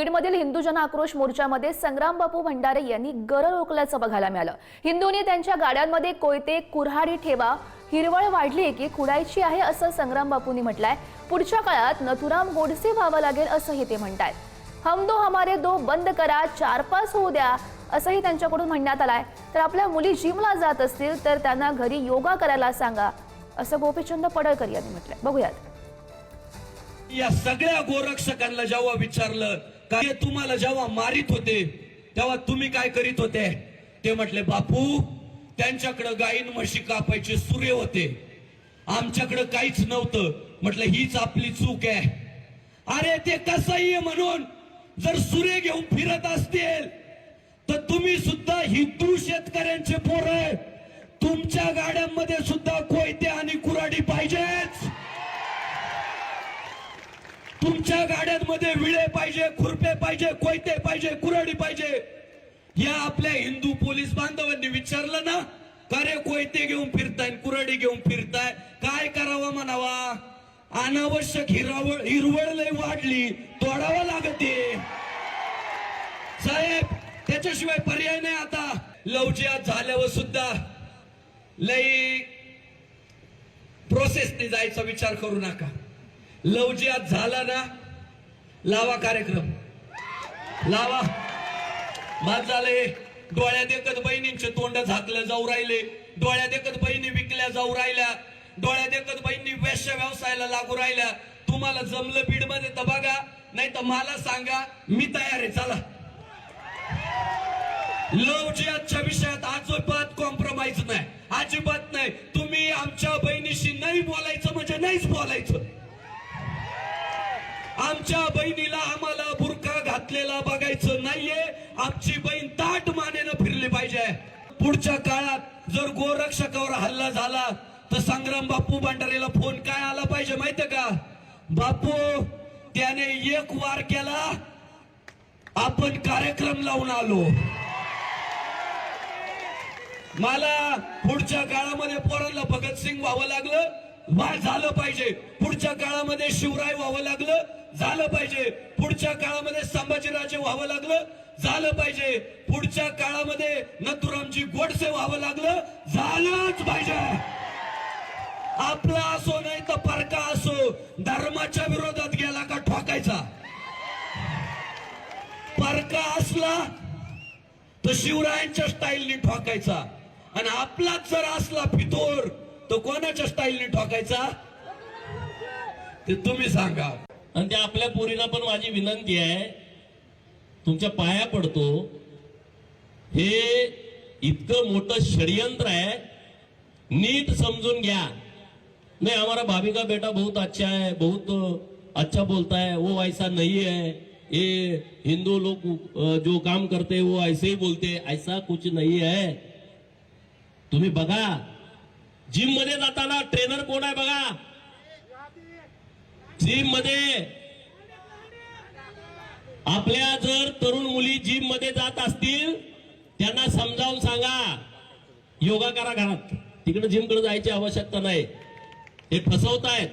बीडमधील हिंदू जन आक्रोश मोर्चामध्ये संग्राम बापू भंडारे यांनी गर रोखल्याचं बघायला मिळालं. हिंदूंनी त्यांच्या गाड्यांमध्ये कोयते कुऱ्हाडी ठेवा हिरवळ वाढली की खुडायची आहे असं संग्राम बापूंनी म्हटलंय. पुढच्या काळात नथुराम गोडसे व्हावं लागेल असंही ते म्हणतायत. हम दो हमारे दो बंद करा चार पाच होऊ द्या असंही त्यांच्याकडून म्हणण्यात आलंय. तर आपल्या मुली जिमला जात असतील तर त्यांना घरी योगा करायला सांगा असं गोपीचंद पडळकर यांनी म्हटलंय. बघूयात. या सगळ्या गोरक्षकांना जेव्हा विचारलं काय तुम्हाला जेव्हा मारित होते तेव्हा तुम्ही काय करीत होते? ते म्हटले बापू त्यांच्याकडे गायीन म्हशी कापायचे सुरे होते. आमच्याकडे काहीच नव्हतं. म्हटलं हीच आपली चूक आहे. अरे ते कसंही म्हणून जर सुरे घेऊन फिरत असतील तर तुम्ही सुद्धा हिंदू शेतकऱ्यांचे पोर. आहे तुमच्या गाड्यांमध्ये सुद्धा कोयते आणि तुमच्या गाड्यांमध्ये विळे पाहिजे खुरपे पाहिजे कोयते पाहिजे कुरडी पाहिजे. या आपल्या हिंदू पोलीस बांधवांनी विचारलं ना अरे कोयते घेऊन फिरताय कुरडी घेऊन फिरताय? काय करावं म्हणावा? अनावश्यक हिरावळ हिरवळ लय वाढली तोडावं लागते. साहेब त्याच्याशिवाय पर्याय नाही आता. लवजियात झाल्यावर सुद्धा लई प्रोसेसने जायचा विचार करू नका. लवजियात झाला ना लावा कार्यक्रम. लावा. माझ झालंय डोळ्यात एकच बहिणींचे तोंड झाकलं जाऊ राहिले. डोळ्यात एकच बहिणी विकल्या जाऊ राहिल्या. डोळ्यात एकच बहिणी वेश्य व्यवसायाला लागू राहिल्या. तुम्हाला जमलं बीडमध्ये तर बघा नाही तर मला सांगा मी तयार आहे चला. लवजियातच्या विषयात अजिबात कॉम्प्रोमाइज नाही. अजिबात नाही. तुम्ही आमच्या बहिणीशी नाही बोलायचं म्हणजे नाहीच बोलायचं. आमच्या बहिणीला आम्हाला बुरखा घातलेला बघायचं नाहीये. आमची बहीण ताट मानेनं फिरली पाहिजे. पुढच्या काळात जर गोरक्षकावर हल्ला झाला तर संग्राम बापू भंडारेला फोन काय आला पाहिजे माहितीये का? बापू त्याने एक वार केला आपण कार्यक्रम लावून आलो. मला पुढच्या काळामध्ये पोरांना भगतसिंग व्हावं लागलं. झालं पाहिजे. पुढच्या काळामध्ये शिवराय व्हावं लागलं झालं पाहिजे. पुढच्या काळामध्ये संभाजीराजे व्हावं लागलं झालं पाहिजे. पुढच्या काळामध्ये नथुरामजी गोडसे व्हावं लागलं झालंच पाहिजे. आपला असो नाही तर परका असो धर्माच्या विरोधात गेला का ठोकायचा? परका असला तर शिवरायांच्या स्टाईलनी ठोकायचा. आणि आपलाच जर असला फितोर तो कोणाच्या स्टाईलने ठोकायचा? ते तुम्ही सांगा. आणि त्या आपल्या पोरीला पण माझी विनंती आहे तुमच्या पाया पडतो. हे इतकं मोठं षडयंत्र आहे नीट समजून घ्या. नहीं हमारा भाभी का बेटा बहुत अच्छा है बहुत अच्छा बोलता है वो ऐसा नहीं है. ये हिंदू लोग जो काम करते हैं वो ऐसे ही बोलते हैं ऐसा कुछ नहीं है. तुम्ही बघा जिममध्ये जाताना ट्रेनर कोण आहे बघा? जिममध्ये आपल्या जर तरुण मुली जिममध्ये जात असतील त्यांना समजावून सांगा. योगा करा घरात. तिकडे जिमकडे जायची आवश्यकता नाही. हे फसवतायत.